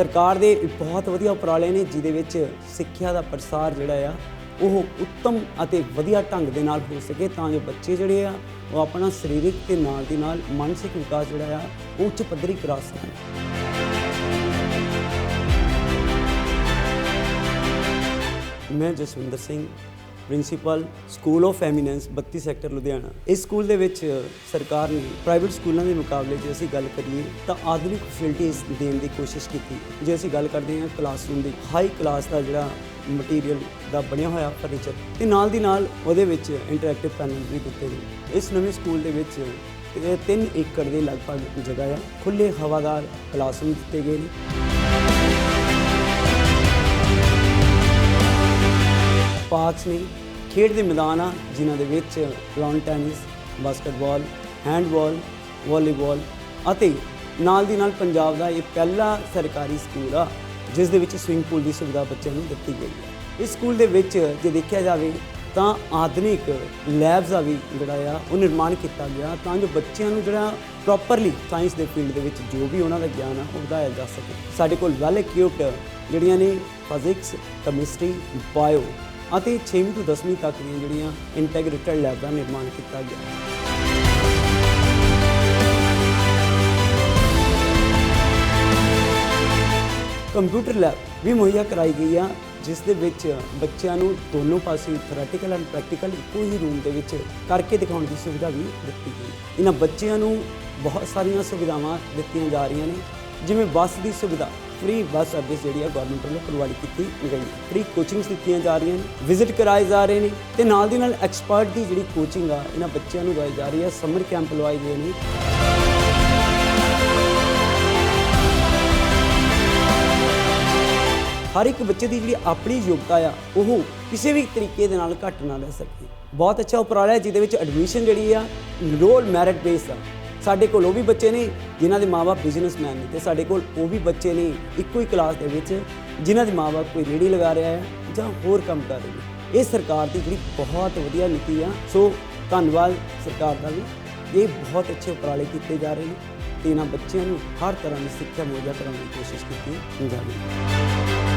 ਸਰਕਾਰ ਦੇ ਬਹੁਤ ਵਧੀਆ ਉਪਰਾਲੇ ਨੇ, ਜਿਹਦੇ ਵਿੱਚ ਸਿੱਖਿਆ ਦਾ ਪ੍ਰਸਾਰ ਜਿਹੜਾ ਆ, ਉਹ ਉੱਤਮ ਅਤੇ ਵਧੀਆ ਢੰਗ ਦੇ ਨਾਲ ਹੋ ਸਕੇ ਤਾਂ ਜੋ ਬੱਚੇ ਜਿਹੜੇ ਆ, ਉਹ ਆਪਣਾ ਸਰੀਰਕ ਤੇ ਨਾਲ ਦੀ ਨਾਲ ਮਾਨਸਿਕ ਵਿਕਾਸ ਜਿਹੜਾ ਆ, ਉਹ ਉੱਚ ਪੱਧਰੀ ਕਰਾ ਸਕਣ। ਮੈਂ Jaswinder Singh principal school of eminence 32 sector Ludhiana. ਇਸ ਸਕੂਲ ਦੇ ਵਿੱਚ ਸਰਕਾਰ ਨੇ ਪ੍ਰਾਈਵੇਟ ਸਕੂਲਾਂ ਦੇ ਮੁਕਾਬਲੇ ਜੇ ਅਸੀਂ ਗੱਲ ਕਰੀਏ ਤਾਂ ਆਧੁਨਿਕ ਫੈਸਿਲਿਟੀਆਂ ਦੇਣ ਦੀ ਕੋਸ਼ਿਸ਼ ਕੀਤੀ। ਜੇ ਅਸੀਂ ਗੱਲ ਕਰਦੇ ਹਾਂ ਕਲਾਸਰੂਮ ਦੀ, ਹਾਈ ਕਲਾਸ ਦਾ ਜਿਹੜਾ ਮਟੀਰੀਅਲ ਦਾ ਬਣਿਆ ਹੋਇਆ ਫਰਨੀਚਰ ਤੇ ਨਾਲ ਦੀ ਨਾਲ ਉਹਦੇ ਵਿੱਚ ਇੰਟਰੈਕਟਿਵ ਪੈਨਲ ਵੀ ਦਿੱਤੇ ਨੇ। ਇਸ ਨਵੇਂ ਸਕੂਲ ਦੇ ਵਿੱਚ 3 ਏਕੜ ਦੇ ਲਗਭਗ ਜਗ੍ਹਾ ਆ। ਖੁੱਲੇ ਹਵਾਦਾਰ ਕਲਾਸਰੂਮ ਦਿੱਤੇ ਗਏ ਨੇ। ਪਾਰਕਸ ਨੇ ਖੇਡ ਦੇ ਮੈਦਾਨ ਆ, ਜਿਨ੍ਹਾਂ ਦੇ ਵਿੱਚ lawn tennis basketball handball volleyball ਅਤੇ ਨਾਲ ਦੀ ਨਾਲ ਪੰਜਾਬ ਦਾ ਇਹ ਪਹਿਲਾ ਸਰਕਾਰੀ ਸਕੂਲ ਆ, ਜਿਸ ਦੇ ਵਿੱਚ ਸਵਿਮਿੰਗ ਪੂਲ ਦੀ ਸੁਵਿਧਾ ਬੱਚਿਆਂ ਨੂੰ ਦਿੱਤੀ ਗਈ ਹੈ ਇਸ ਸਕੂਲ ਦੇ ਵਿੱਚ ਜੇ ਦੇਖਿਆ ਜਾਵੇ ਤਾਂ ਆਧੁਨਿਕ ਲੈਬਸ ਦਾ ਵੀ ਜਿਹੜਾ ਆ, ਉਹ ਨਿਰਮਾਣ ਕੀਤਾ ਗਿਆ ਤਾਂ ਜੋ ਬੱਚਿਆਂ ਨੂੰ ਜਿਹੜਾ ਪ੍ਰੋਪਰਲੀ ਸਾਇੰਸ ਦੇ ਫੀਲਡ ਦੇ ਵਿੱਚ ਜੋ ਵੀ ਉਹਨਾਂ ਦਾ ਗਿਆਨ ਆ, ਉਹ ਵਧਾਇਆ ਜਾ ਸਕੇ। ਸਾਡੇ ਕੋਲ ਵੈਲ ਇਕਵਿਪਡ ਜਿਹੜੀਆਂ ਨੇ ਫਿਜ਼ਿਕਸ ਕੈਮਿਸਟਰੀ ਬਾਇਓ ਅਤੇ 6ਵੀਂ ਤੋਂ 10ਵੀਂ ਤੱਕ ਦੀਆਂ ਜਿਹੜੀਆਂ ਇੰਟੈਗ੍ਰੇਟਡ ਲੈਬ ਦਾ ਨਿਰਮਾਣ ਕੀਤਾ ਗਿਆ। ਕੰਪਿਊਟਰ ਲੈਬ ਵੀ ਮੁਹੱਈਆ ਕਰਾਈ ਗਈ ਆ, ਜਿਸ ਦੇ ਵਿੱਚ ਬੱਚਿਆਂ ਨੂੰ ਦੋਨੋਂ ਪਾਸੇ ਥਿਓਰੈਟੀਕਲ ਐਂਡ ਪ੍ਰੈਕਟੀਕਲ ਇੱਕੋ ਹੀ ਰੂਮ ਦੇ ਵਿੱਚ ਕਰਕੇ ਦਿਖਾਉਣ ਦੀ ਸੁਵਿਧਾ ਵੀ ਦਿੱਤੀ ਗਈ। ਇਹਨਾਂ ਬੱਚਿਆਂ ਨੂੰ ਬਹੁਤ ਸਾਰੀਆਂ ਸੁਵਿਧਾਵਾਂ ਦਿੱਤੀਆਂ ਜਾ ਰਹੀਆਂ ਨੇ, ਜਿਵੇਂ ਬੱਸ ਦੀ ਸੁਵਿਧਾ ਫ੍ਰੀ ਬੱਸ ਸਰਵਿਸ ਜਿਹੜੀ ਆ ਗਵਰਨਮੈਂਟ ਵੱਲੋਂ ਪ੍ਰੋਵਾਈਡ ਕੀਤੀ ਗਈ ਹੈ ਫ੍ਰੀ ਕੋਚਿੰਗਸ ਦਿੱਤੀਆਂ ਜਾ ਰਹੀਆਂ ਨੇ ਵਿਜ਼ਿਟ ਕਰਾਏ ਜਾ ਰਹੇ ਨੇ ਤੇ ਨਾਲ ਦੀ ਨਾਲ ਐਕਸਪਰਟ ਦੀ ਜਿਹੜੀ ਕੋਚਿੰਗ ਆ ਇਹਨਾਂ ਬੱਚਿਆਂ ਨੂੰ ਦਵਾਈ ਜਾ ਰਹੀ ਹੈ ਸਮਰ ਕੈਂਪ ਲਵਾਏ ਗਏ ਨੇ ਹਰ ਇੱਕ ਬੱਚੇ ਦੀ ਜਿਹੜੀ ਆਪਣੀ ਯੋਗਤਾ ਆ ਉਹ ਕਿਸੇ ਵੀ ਤਰੀਕੇ ਦੇ ਨਾਲ ਘੱਟ ਨਾ ਰਹਿ ਸਕੇ ਬਹੁਤ ਅੱਛਾ ਉਪਰਾਲਾ ਹੈ ਜਿਹਦੇ ਵਿੱਚ ਐਡਮਿਸ਼ਨ ਜਿਹੜੀ ਆ ਰੋਲ ਮੈਰਿਟ ਬੇਸ ਆ ਸਾਡੇ ਕੋਲ ਉਹ ਵੀ ਬੱਚੇ ਨੇ ਜਿਨ੍ਹਾਂ ਦੇ ਮਾਪੇ ਬਿਜ਼ਨਸਮੈਨ ਨੇ ਤੇ ਸਾਡੇ ਕੋਲ ਉਹ ਵੀ ਬੱਚੇ ਨੇ ਇੱਕੋ ਹੀ ਕਲਾਸ ਦੇ ਵਿੱਚ ਜਿਨ੍ਹਾਂ ਦੇ ਮਾਪੇ ਕੋਈ ਰੇੜੀ ਲਗਾ ਰਿਹਾ ਹੈ ਜਾਂ ਹੋਰ ਕੰਮ ਕਰ ਰਹੇ ਨੇ। ਇਹ ਸਰਕਾਰ ਦੀ ਜਿਹੜੀ ਬਹੁਤ ਵਧੀਆ ਨੀਤੀ ਆ, ਸੋ ਧੰਨਵਾਦ ਸਰਕਾਰ ਦਾ ਵੀ। ਇਹ ਬਹੁਤ ਅੱਛੇ ਉਪਰਾਲੇ ਕੀਤੇ ਜਾ ਰਹੇ ਨੇ ਤੇ ਇਹਨਾਂ ਬੱਚਿਆਂ ਨੂੰ ਹਰ ਤਰ੍ਹਾਂ ਦੀ ਸਿੱਖਿਆ ਮੁਹੱਈਆ ਕਰਾਉਣ ਦੀ ਕੋਸ਼ਿਸ਼ ਕੀਤੀ ਜਾ ਰਹੀ ਹੈ।